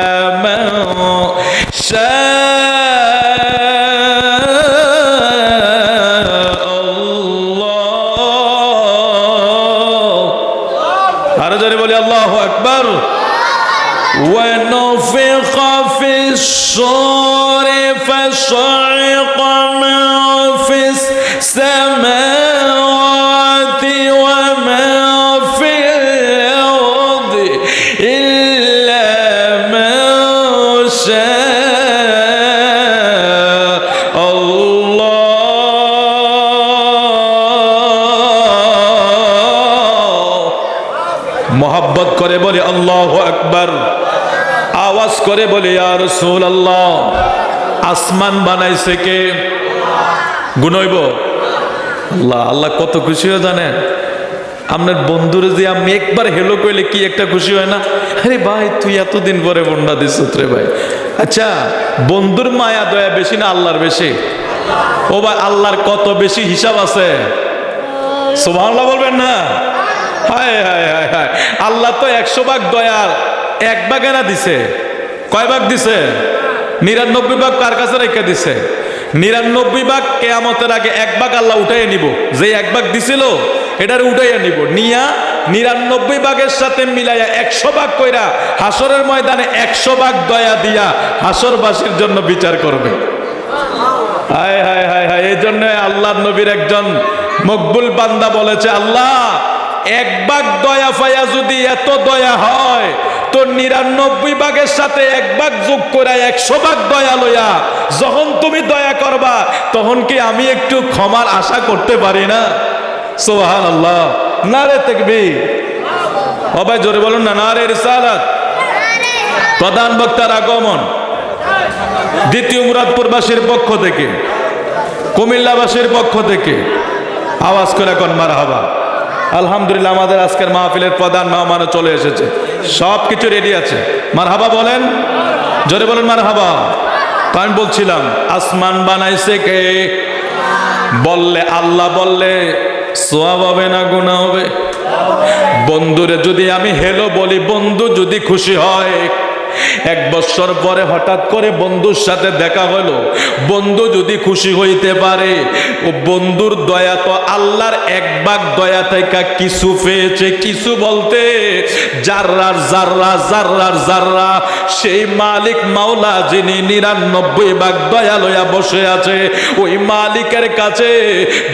من شاء মোহাব্বত করে বলে, আল্লাহ আকবার। আওয়াজ করে বলে আর সোল আল্লাহ আসমান বানাইছে কে? গুনইব। আল্লাহ আল্লাহ কত খুশি হয় জানেন? আপনার বন্ধুরে যে আমি একবার হেলো কইলে কি একটা খুশি হয় না? আরে ভাই, তুই এতদিন পরে বন্যা দিস রে ভাই। আচ্ছা বন্ধুর মায়া, দয়া বেশি না আল্লাহর বেশি? ও ভাই, আল্লাহর কত বেশি হিসাব আছে? সুবহানাল্লাহ বলবেন না? আল্লাহ তো একশো ভাগ দয়ার এক ভাগে না দিছে। কয় ভাগ দিছে? নিরানব্বই ভাগ কার কাছে রেখে দিছে? নিরানব্বই ভাগ কেয়ামতের আগে এক ভাগ আল্লাহ উঠাইয়ে নিব। যে এক ভাগ দিছিল, এটার উঠাইয়া নিব। নিয়া নিরানব্বই ভাগের সাথে মিলাইয়া একশো ভাগ কইরা হাসরের ময়দানে একশো ভাগ দয়া দিয়া হাসরবাসীর জন্য বিচার করবে। হায় হায় হায় হায়, এই জন্য আল্লাহ নবীর একজন মকবুল বান্দা বলেছে, আল্লাহ এক ভাগ দয়া পাইয়া যদি এত দয়া হয়, তো নিরানব্বই ভাগের সাথে এক ভাগ যোগ করে একশো ভাগ দয়া লইয়া যখন তুমি দয়া করবা, তখন কি আমি একটু ক্ষমার আশা করতে পারি না? সোহান আল্লাহ না রে দেখবি সবাই জোরে বলুন না না রে রিসালাত। প্রধান বক্তার আগমন। দ্বিতীয় মুরাদপুরবাসীর পক্ষ থেকে, কুমিল্লাবাসীর পক্ষ থেকে। আওয়াজ করে এখন মার হাবা আলহামদুলিল্লাহ, আমাদের আজকের মাহফিলের প্রধান মেহমানও চলে এসেছে। সব কিছু রেডি আছে। মার হাবা বলেন? জোরে বলেন মার হাবা তো আমি বলছিলাম, আসমান বানাইছে কে? বললে আল্লাহ বললে সোয়াব হবে না গুণা হবে? বন্ধুরে যদি আমি হেলো বলি, বন্ধু যদি খুশি হয় এক বছর পরে হঠাৎ করে বন্ধুর সাথে দেখা হলো। বন্ধু যদি খুশি হইতে পারে, ও বন্ধুর দয়া তো আল্লাহর এক ভাগ দয়া থেকে কিছু পেয়েছে, কিছু বলতে। জাররার জাররা জাররার জাররা সেই মালিক মাওলা যিনি নিরানব্বই ভাগ দয়া লইয়া বসে আছে, ওই মালিকের কাছে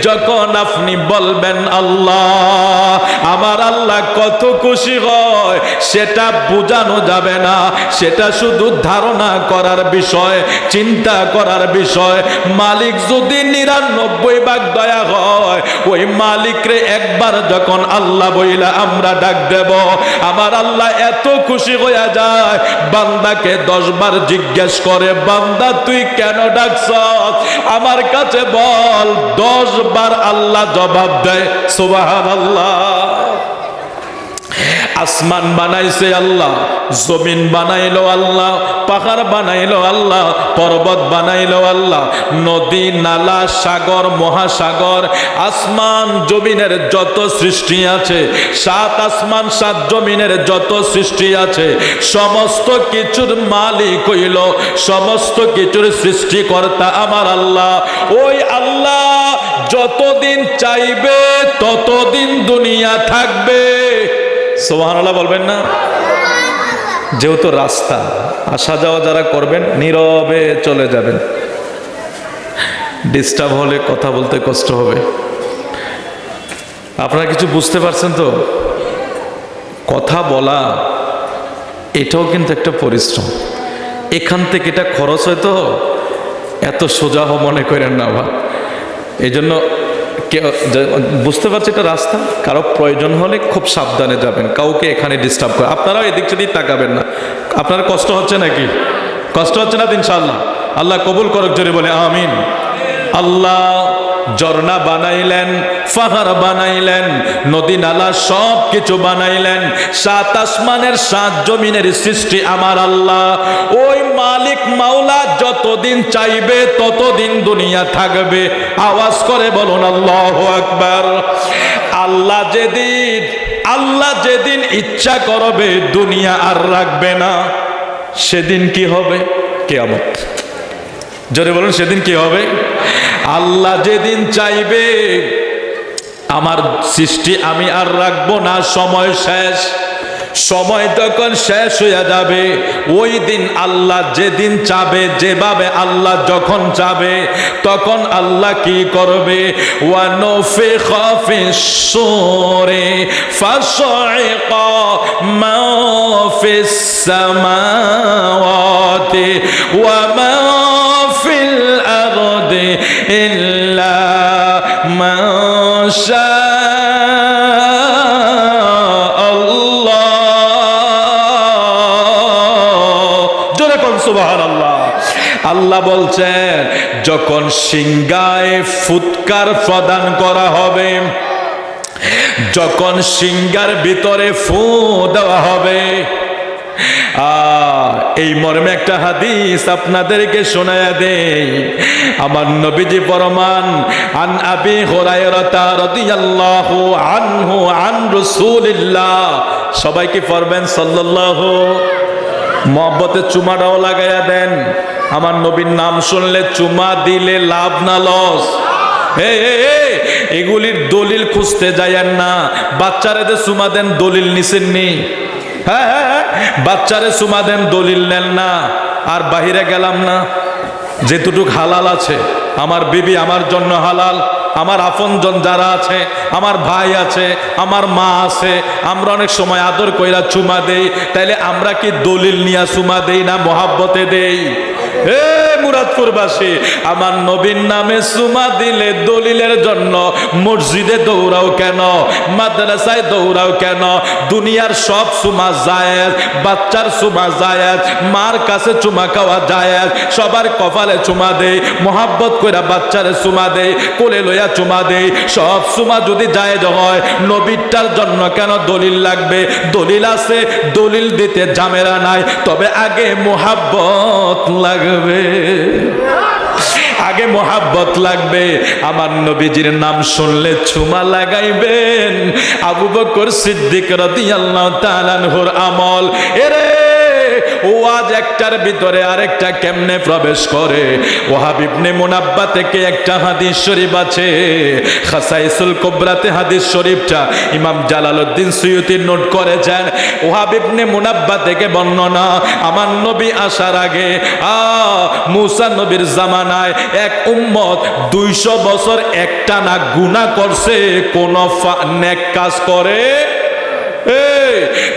যখন আপনি বলবেন, আল্লাহ, আমার আল্লাহ কত খুশি হয়, সেটা বোঝানো যাবে না। সেটা শুধু ধারণা করার বিষয়, চিন্তা করার বিষয়। মালিক যদি নিরানব্বই ভাগ দয়া হয়, ওই মালিকরে একবার যখন আল্লাহ বইলা আমরা ডাক দেব, আমার আল্লাহ এত খুশি হইয়া যায়, বান্দাকে দশবার জিজ্ঞেস করে, বান্দা, তুই কেন ডাকছ আমার কাছে বল, দশবার আল্লাহ জবাব দেয় সুবাহ আল্লাহ আসমান বানাইছে আল্লাহ, জমিন বানাইলো আল্লাহ, পাহাড় বানাইলো আল্লাহ, পর্বত বানাইলো আল্লাহ, নদী, নালা, সাগর, মহাসাগর, আসমান জমিনের যত সৃষ্টি আছে, সাত আসমান, সাত জমিনের যত সৃষ্টি আছে, সমস্ত কিছুর মালিক হইল, সমস্ত কিছুর সৃষ্টিকর্তা আমার আল্লাহ। ওই আল্লাহ যতদিন চাইবে, ততদিন দুনিয়া থাকবে। সোহানাল্লাহ বলবেন না? যেহেতু রাস্তা, আসা যাওয়া যারা করবেন, নীরবে চলে যাবেন। ডিস্টার্ব হলে কথা বলতে কষ্ট হবে। আপনারা কিছু বুঝতে পারছেন তো? কথা বলা, এটাও কিন্তু একটা পরিশ্রম। এখান থেকে এটা খরচ হয় তো? এত সোজা হ মনে করেন না বা এই জন্য বুঝতে পারছি এটা রাস্তা? কারও প্রয়োজন হলে খুব সাবধানে যাবেন। কাউকে এখানে ডিস্টার্ব করে আপনারাও এদিক সেদিক তাকাবেন না। আপনার কষ্ট হচ্ছে নাকি? কষ্ট হচ্ছে না তিনশাল্লাহ আল্লাহ কবুল করক, জোরে বলে, আমিন। আল্লাহ ঝর্ণা বানাইলেন, পাহাড় বানাইলেন, নদী নালা সব কিছু বানাইলেন। সাত আসমানের, সাত জমিনের সৃষ্টি আমার আল্লাহ। ওই মালিক মাওলা যতদিন চাইবে, ততদিন দুনিয়া থাকবে। আওয়াজ করে বলুন, আল্লাহ আকবার। আল্লাহ যেদিন আল্লাহ যেদিন ইচ্ছা করবে, দুনিয়া আর রাখবে না। সেদিন কি হবে? কেয়ামত। জোরে বলুন, সেদিন কি হবে? আল্লাহ যেদিন চাইবে, আমার সৃষ্টি আমি আর রাখব না, সময় শেষ। সময় তখন শেষ হয়ে যাবে। ওই দিন আল্লাহ যেদিন চাবে, যেভাবে আল্লাহ যখন চাবে, তখন আল্লাহ কি করবে? ওয়ানফে আল্লাহ বলছেন যখন সিংগায় ফুৎকার প্রদান করা হবে যখন সিংগার ভিতরে ফু দেওয়া হবে এই মর্মে একটা হাদিস আপনাদেরকে শোনায়া দেই। আমার নবীজি ফরমান, আন আবি হুরায়রাতা রাদিয়াল্লাহু আনহু আন রাসূলিল্লাহ। সবাই কি পড়বেন? সাল্লাল্লাহু। মহব্বতে চুমাটাও লাগাইয়া দেন। আমার নবীর নাম শুনলে চুমা দিলে লাভ না, লস। এগুলির দলিল খুঁজতে যাইয়েন না। বাচ্চারাদের চুমা দেন দলিল নিছেন নি। হ্যাঁ হ্যাঁ হ্যাঁ, বাচ্চারে চুমা দেন দলিল নেন না। আর বাহিরে গেলাম না। যেটুক হালাল আছে আমার বিবি আমার জন্য হালাল আমার আপনজন যারা আছে আমার ভাই আছে আমার মা আছে আমরা অনেক সময় আদর কইরা চুমা দেই। তাইলে আমরা কি দলিল নিয়া চুমা দেই না মহাব্বতে দেই? এ মুরাদপুরবাসী, আমার নবীর নামে সুমা দিলে দলিলের জন্য মসজিদে দৌড়াও কেন? মাদ্রাসায় দৌড়াও কেন? দুনিয়ার সব সুমা জায়েজ, বাচ্চার সুমা জায়েজ, মার কাছে চুমা খাওয়া জায়েজ, সবার কপালে চুমা দেই, মোহাব্বত কইরা বাচ্চারে চুমা দেই, কোলে লইয়া চুমা দেই, সব সুমা যদি জায়েজ হয়, নবীরটার জন্য কেন দলিল লাগবে? দলিল আছে, দলিল দিতে জামেরা নাই, তবে আগে মোহাব্বত লাগবে। আগে মোহাব্বত লাগবে, আমার নবীজির নাম শুনলে ছুমা লাগাইবেন। আবু বকর সিদ্দিক রাদিয়াল্লাহু তাআলা আনহুর আমল, এরে ওয়াজ একটার ভিতরে আরেকটা কেমনে প্রবেশ করে? ওহাব ইবনে মুনাব্বা থেকে একটা হাদিস শরীফ আছে। খাসাইসুল কুবরাতে হাদিস শরীফটা ইমাম জালালউদ্দিন সুয়ুতি নোট করেছেন। ওহাব ইবনে মুনাব্বা থেকে বর্ণনা, আমার নবী আসার আগে, আ, মুসা নবীর জামানায় এক উম্মত দুইশো বছর একটা না গুনাহ করছে, কোন নেক কাজ করে। এই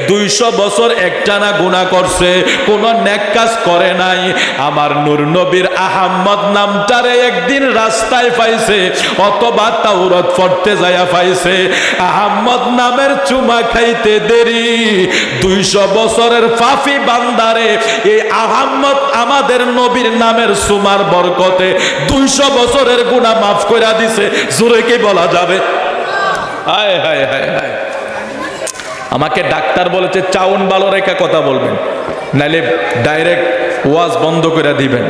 দুইশো বছর একটানা গুণা করছে, কোন নেক কাজ করে নাই। আমার নূর নবীর আহাম্মদ নামটারে একদিন রাস্তায় পাইছে তাওরত যায়া পাইছে। আহাম্মদ নামের চুমা খাইতে দেরি, দুইশো বছরের ফাফি বান্দারে, এই আহাম্মদ আমাদের নবীর নামের সুমার বরকতে দুইশো বছরের গুণা মাফ করে দিছে। কি বলা যাবে? হায় হায় হায় হায়। আমাকে ডাক্তার বলেছে, চাউন ভালো রেখে কথা বলবেন। নাইলে ডাইরেক্ট ওয়াজ বন্ধ করে দিবেন।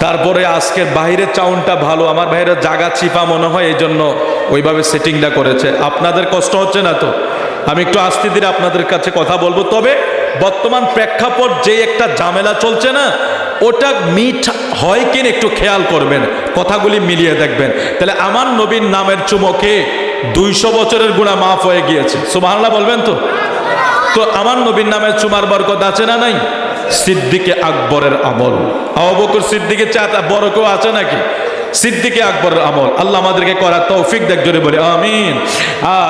তারপরে আজকে বাইরের চাউনটা ভালো, আমার বাইরের জাগা চিপা মনে হয়, এই জন্য ওইভাবে সেটিংটা করেছে। আপনাদের কষ্ট হচ্ছে না তো? আমি একটু আস্তে ধীরে আপনাদের কাছে কথা বলব। তবে বর্তমান প্রেক্ষাপট যে একটা ঝামেলা চলছে না, ওটা মিট হয় কিনা একটু খেয়াল করবেন, কথাগুলি মিলিয়ে দেখবেন। তাহলে আমার নবীর নামের চুমকে দুইশো বছরের গুণা মাফ হয়ে গিয়েছে। সুমাহ বলবেন তো? তো আমার নবীর নামে চুমার বরকত আছে না নাই? সিদ্দিকে আকবরের আমল। আবকর সিদ্দিকে চাতা বড় কেউ আছে নাকি? সিদ্দিকে আকবর আমল। আল্লাহ আমাদেরকে করা তৌফিক দেখ, জোরে বলে, আমিন।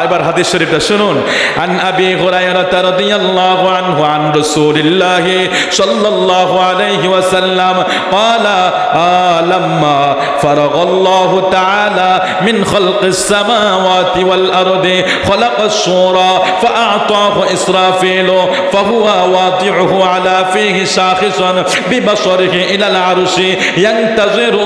এবার হাদিস শরীফটা শুনুন। আন আবি হুরায়রা রাদিয়াল্লাহু আনহু আন রাসূলিল্লাহ সাল্লাল্লাহু আলাইহি ওয়াসাল্লাম ক্বালা লাম্মা ফারাগাল্লাহু তাআলা মিন খালকিস সামাওয়াতি ওয়াল আরদি খালাকাস সূরা ফাআতাহু ইসরাফিল ফাহুয়া ওয়াদিউহু আলা ফিহি শাখিসান বিবসরিহি ইলাল আরশি ইয়ান্তাযিরু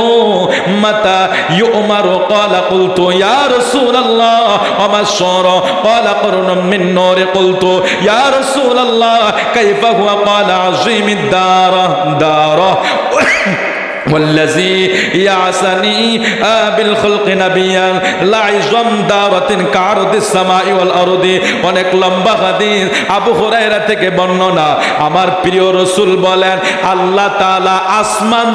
متى يؤمر قال قلت يا رسول الله وما الصورة قال قرن من نور قلت يا رسول الله كيف هو قال عظيم الدار হুল্লাজি ইয়াসানি বিল খুলকি নাবিয়ান লাইজম দাওয়াতিন কারদিস সামাই ওয়াল আরদি। অনেক লম্বা হাদিস আবু হুরায়রা থেকে বর্ণনা। আমার প্রিয় রসুল বলেন, আল্লাহ তাআলা আসমান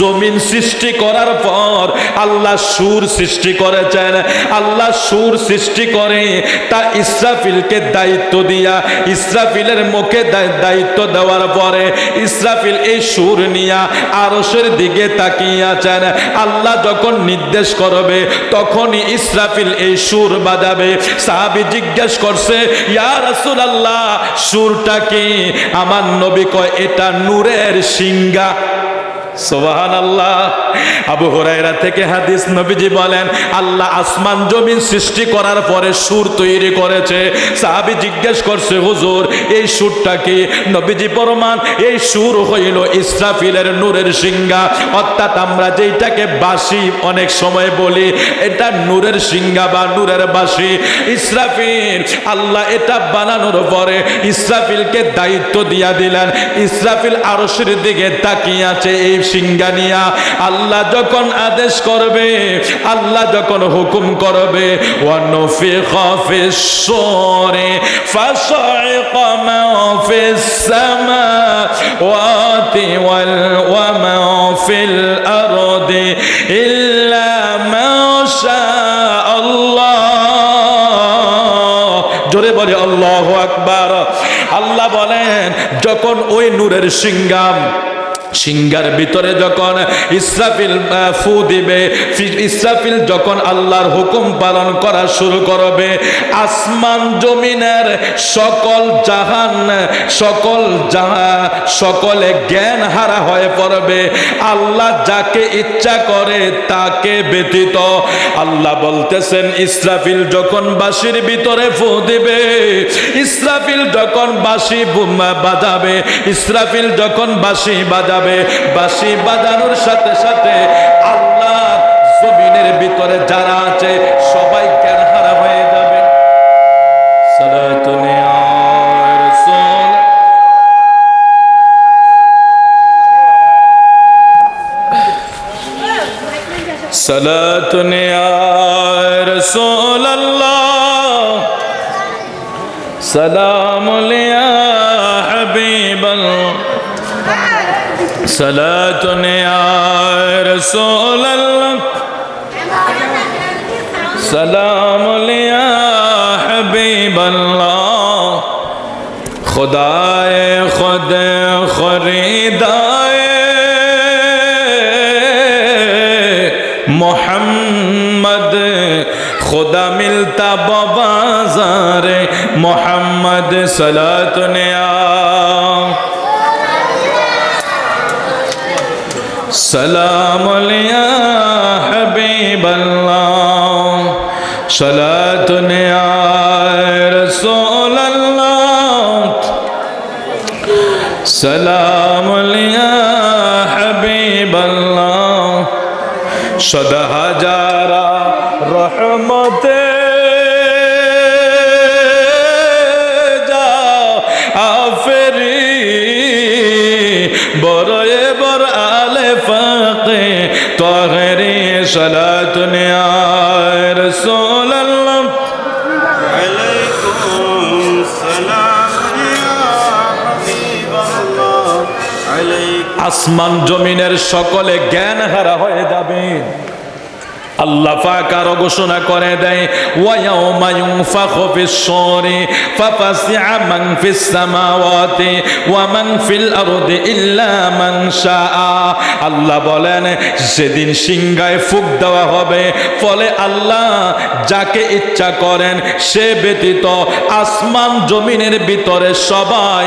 জমিন সৃষ্টি করার পর আল্লাহ সুর সৃষ্টি করেছেন। আল্লাহ সুর সৃষ্টি করে তা ইসরাফিলকে দায়িত্ব দিয়া, ইসরাফিলের মুখে দায়িত্ব দেওয়ার পরে ইসরাফিল এই সুর নিয়া আরশের দিকে তাকিয়ে আছেন আল্লাহ যখন নির্দেশ করবে, তখনই ইসরাফিল এই সুর বাজাবে। সাহাবি জিজ্ঞেস করছে, ইয়া রাসূলুল্লাহ, সুরটা কি? আমার নবী কয়, এটা নূরের সিংহা। সুর তৈরি করেছে। নূরের সিংহা। অর্থাৎ আমরা যেইটাকে বাসি অনেক সময় বলি, এটা নূরের সিংহা বা নূরের বাসি ইসরাফিল, আল্লাহ এটা বানানোর পরে ইসরাফিলকে দায়িত্ব দিয়া দিলেন। ইসরাফিল আরশের দিকে তাকিয়ে আছে, এই সিংহানিয়া আল্লাহ যখন আদেশ করবে, আল্লাহ যখন হুকুম করবে ইল্লা জোরে বলে, আল্লাহু আকবার। আল্লাহ বলেন, যখন ওই নূরের সিংগাম সিংহার ভিতরে যখন ইসরাফিল ফু দিবে ইসরাফিল যখন আল্লাহর হুকুম পালন করা শুরু করবে, আসমান জমিনের সকল জাহান, সকল জাহা, সকলে জ্ঞান হারা হয়ে পড়বে। আল্লাহ যাকে ইচ্ছা করে তাকে ব্যতীত। আল্লাহ বলতেছেন, ইসরাফিল যখন বাসির ভিতরে ফু দিবে, ইসরাফিল যখন বাসি বাজাবে, ইসরাফিল যখন বাসি বাজাবে বাঁশি বাজানোর সাথে সাথে আল্লাহ জমিনের ভিতরে যারা আছে সবাই জ্ঞান صلاة يا رسول الله سلام يا حبيب الله خدائے خود خریدائے محمد خدا ملتا بازار محمد صلاة نے সালাম আলিয়া হাবিব আল্লাহ সালাত রসুল আল্লাহ সালাম আলিয়া হাবিব আল্লাহ সদা হাজারা রহমতে আসমান জমিনের সকলে জ্ঞান হারা হয়ে যাবে। আল্লাহ পাক আরও ঘোষণা করে দেয়, ওয়ায়াউমা ইউনফাখু ফিস-সূরি ফাফাসিআ মান ফিস সামাওয়াতি ওয়া মান ফিল আরদি ইল্লা মান শাআ। আল্লাহ বলেন সেদিন সিংহায় ফুক দেওয়া হবে, ফলে আল্লাহ যাকে ইচ্ছা করেন, সে ব্যতীত আসমান জমিনের ভিতরে সবাই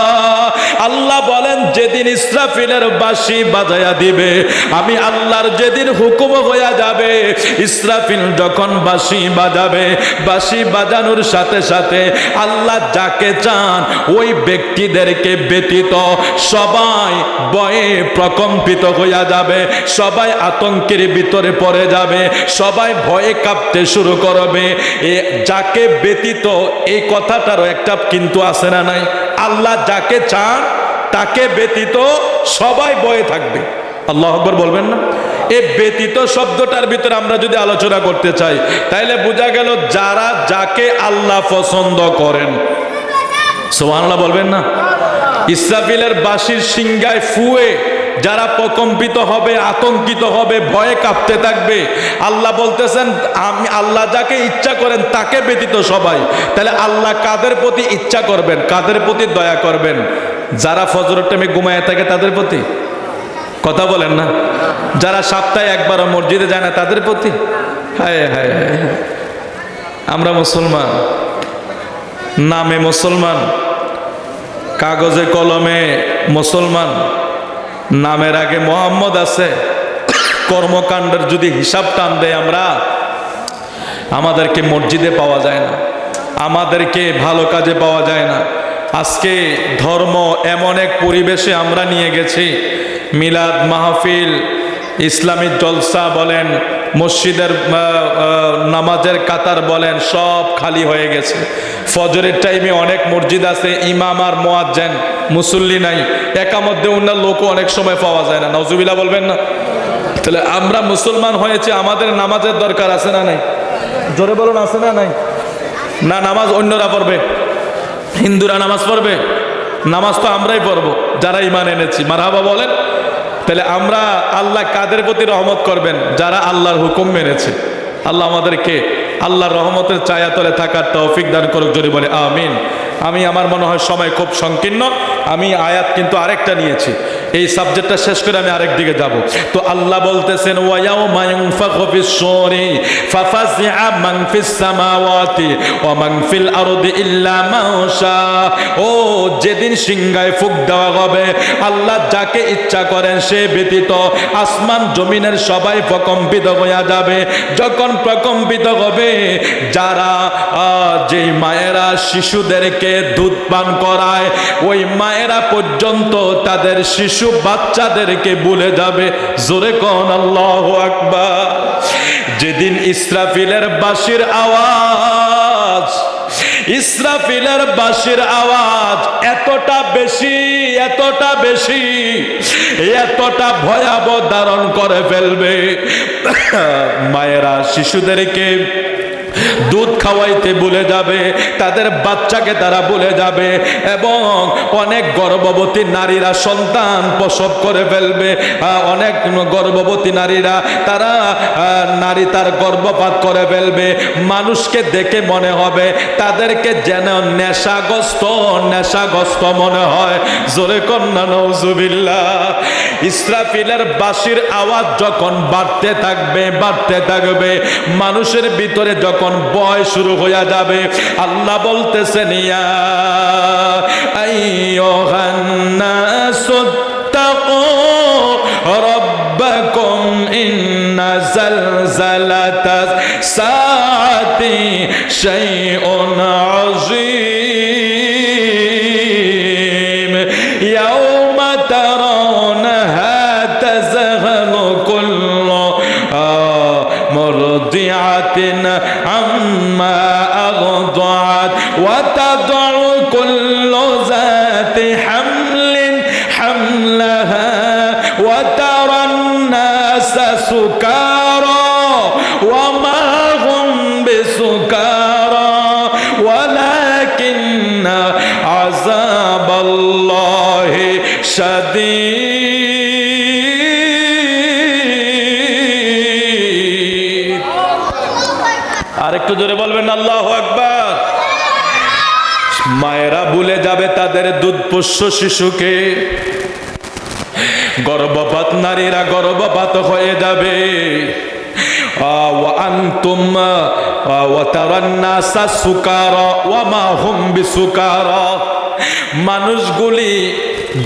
আল্লাহ বলেন, যেদিন ইসরাফিলের বাঁশি বাজায়া দিবে, আমি আল্লাহর যেদিন হুকুম হইয়া যাবে, ইসরাফিল যখন বাঁশি বাজাবে, বাঁশি বাজানোর সাথে সাথে আল্লাহ যাকে চান, ওই ব্যক্তিদেরকে ব্যতীত সবাই ভয়ে প্রকম্পিত হইয়া যাবে, সবাই আতঙ্কের ভিতরে পড়ে যাবে, সবাই ভয়ে কাঁপতে শুরু করবে। এ যাকে ব্যতীত এই কথাটারও একটা কিন্তু আছে না নাই? আল্লাহ যাকে চান, তাকে ব্যতীত সবাই বয়ে থাকবে। আল্লাহ আকবর বলবেন না? এই ব্যতীত শব্দটার ভিতরে আমরা যদি আলোচনা করতে চাই, তাইলে বোঝা গেল যারা যাকে আল্লাহ পছন্দ করেন। সোহান বলবেন না? ইসরাফিলের বাসির সিংগায় ফুয়ে যারা প্রকম্পিত হবে, আতঙ্কিত হবে, ভয়ে কাঁপতে থাকবে। আল্লাহ বলতেছেন, আমি আল্লাহ যাকে ইচ্ছা করেন, তাকে ব্যতীত সবাই। তাহলে আল্লাহ কাদের প্রতি ইচ্ছা করবেন? কাদের প্রতি দয়া করবেন? যারা ফজরের টাইমে ঘুমায় থাকে, তাদের প্রতি? কথা বলেন না। যারা সপ্তাহে একবারও মসজিদে যায় না, তাদের প্রতি? হায় হায় হায় হায়। আমরা মুসলমান। নামে মুসলমান। কাগজে কলমে মুসলমান। নামের আগে মোহাম্মদ আছে। কর্মকাণ্ডের যদি হিসাব টান দেয় আমরা, আমাদেরকে মসজিদে পাওয়া যায় না, আমাদেরকে ভালো কাজে পাওয়া যায় না। আজকে ধর্ম এমন এক পরিবেশে আমরা নিয়ে গেছি। মিলাদ মাহফিল, ইসলামী জলসা বলেন মসজিদের নামাজের কাতার বলেন, সব খালি হয়ে গেছে। ফজরের টাইমে অনেক মসজিদ আছে, ইমাম আর মোয়াজ্জেন, মুসল্লি নাই। একা মধ্যে অন্য লোকও অনেক সময় পাওয়া যায় না। নজুবিলা বলবেন না? তাহলে আমরা মুসলমান হয়েছে, আমাদের নামাজের দরকার আছে না নাই? জোরে বলুন, আছে না নাই? না, নামাজ অন্যরা পড়বে। হিন্দুরা নামাজ পড়বে? নামাজ তো আমরাই পড়ব, যারা ইমান এনেছি। মারহাবা বলেন। তাহলে আমরা আল্লাহ কাদের প্রতি রহমত করবেন? যারা আল্লাহর হুকুম মেনেছে। আল্লাহ আমাদেরকে আল্লাহর রহমতের চায়াতলে থাকার তৌফিক দান করুক, যদি বলে আমিন। আমি, আমার মনে হয় সময় খুব সংকীর্ণ। আমি আয়াত কিন্তু আরেকটা নিয়েছি। এই সাবজেক্টটা শেষ করে আমি আরেক দিকে যাব। তো আল্লাহ বলতেছেন ওয়ায়াও মায়ুনফাখু ফিস-সূরি ফাফাজিআ মান ফিস-সামাওয়াতি ওয়া মান ফিল আরদি ইল্লা মা ও যেদিন সিংহায় ফুক দেওয়া হবে আল্লাহ যাকে ইচ্ছা করেন সে ব্যতীত আসমান জমিনের সবাই প্রকম্পিত হইয়া যাবে। যখন প্রকম্পিত হবে যারা আহ, যে মায়েরা শিশুদেরকে দুধ পান করায় ওই মায়েরা পর্যন্ত তাদের শিশু বাচ্চাদেরকে ভুলে যাবে, জোরে কন আল্লাহ আকবার। যেদিন ইসরাফিলের বাসির আওয়াজ, ইসরাফিলের বাসির আওয়াজ এতটা বেশি এতটা বেশি, এতটা ভয়াবহ ধারণ করে ফেলবে। মায়েরা শিশুদেরকে দুধ খাওয়াইতে ভুলে যাবে, তাদের বাচ্চাকে তারা ভুলে যাবে এবং অনেক গর্ভবতী নারীরা সন্তান প্রসব করে ফেলবে। অনেক গর্ভবতী নারীরা তারা নারী তার গর্ভপাত করে ফেলবে। মানুষকে দেখে মনে হবে তাদেরকে যেন নেশাগ্রস্ত নেশাগ্রস্ত মনে হয়। জোরে কন্যা নৌজুবিল্লা ইসরাফিলের বাসির আওয়াজ যখন বাড়তে থাকবে বাড়তে থাকবে, মানুষের ভিতরে যখন বয় শুরু হইয়া যাবে। আল্লাহ বলতেছে ইয়া আইয়ুহান্নাস তাকু সুকারা ওয়া মা হুম বিসুকারা ওয়ালাকিন আযাবাল্লাহি আরেকটু জোরে বলবেন, আল্লাহ একবার মায়েরা ভুলে যাবে তাদের দুধ পোষ্য শিশুকে। গর্ভপাত নারীরা গর্ভপাত হয়ে যাবে وأنتم وترى الناس سكارى وما هم بسكارى মানুষগুলি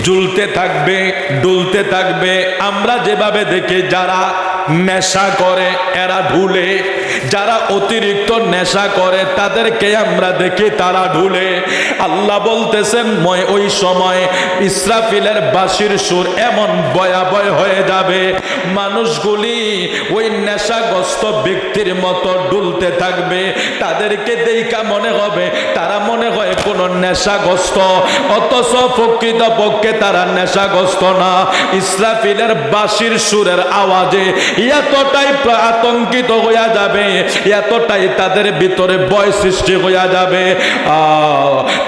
ঝুলতে থাকবে ডুলতে থাকবে আমরা যেভাবে দেখি যারা নেশা করে, এরা ঢুলে। যারা অতিরিক্ত নেশা করে, তাদেরকে আমরা দেখি তারা ঢুলে। আল্লাহ বলতেছেন, মই ওই সময় ইসরাফিলের বাসির সুর এমন ভয়াবহ হয়ে যাবে। মানুষগুলি ওই নেশাগ্রস্ত ব্যক্তির মতো ডুলতে থাকবে। তাদেরকে দেখা মনে হবে, তারা মনে হয় কোন নেশাগ্রস্ত, অথচ প্রকৃত পক্ষে তারা নেশাগ্রস্ত না। ইসরাফিলের বাঁশির সুরের আওয়াজে এতটাই আতঙ্কিত হইয়া যাবে, এতটাই তাদের ভিতরে ভয় সৃষ্টি হইয়া যাবে।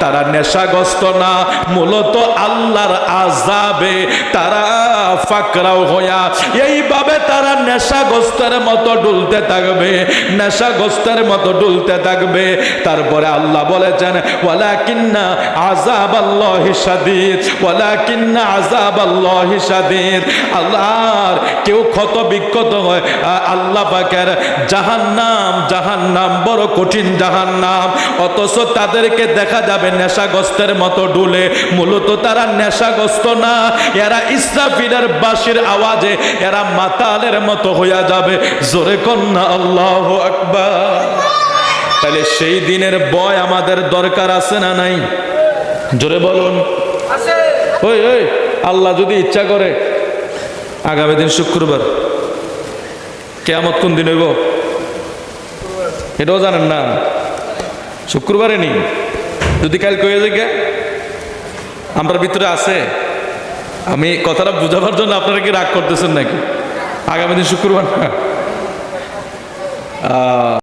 তারা নেশাগ্রস্ত না, মূলত আল্লাহর আজাবে তারা ফাকরাও হইয়া, এইভাবে তারা নেশাগ্রস্তের মতো ডুলতে থাকবে, নেশাগ্রস্তের মতো ডুলতে থাকবে। তারপরে আল্লাহ বলেছেন ওয়ালাকিন্না আযাব আল্লাহি শাদীদ, ওয়ালাকিন্না আযাব আল্লাহি শাদীদ। আল্লাহর কেউ ক্ষত বিক্ষত হয় আল্লাহ পাকের জাহান্নাম জাহান্নাম বড় কঠিন জাহান্নাম। অথচ তাদেরকে দেখা যাবে নেশাগ্রস্তের মতো ডুলে। মূলত তারা নেশাগ্রস্ত না, এরা ইসরাফিলের বাঁশির আওয়াজে এরা মাতালের মতো হইয়া যাবে। জোরে কন্যা আল্লাহ আকবার। তাহলে সেই দিনের বয় আমাদের দরকার আছে না নাই? জোরে বলুন। ওই ওই আল্লাহ যদি ইচ্ছা করে আগামী দিন শুক্রবার কেয়ামত কোন দিন হইব? এটাও জানেন না। শুক্রবারে নি যদি কাল কয়ে যে আমার ভিতরে আছে। আমি কথাটা বুঝাবার জন্য আপনারা কি রাগ করতেছেন নাকি? আগামী দিন শুক্রবার না? আহ,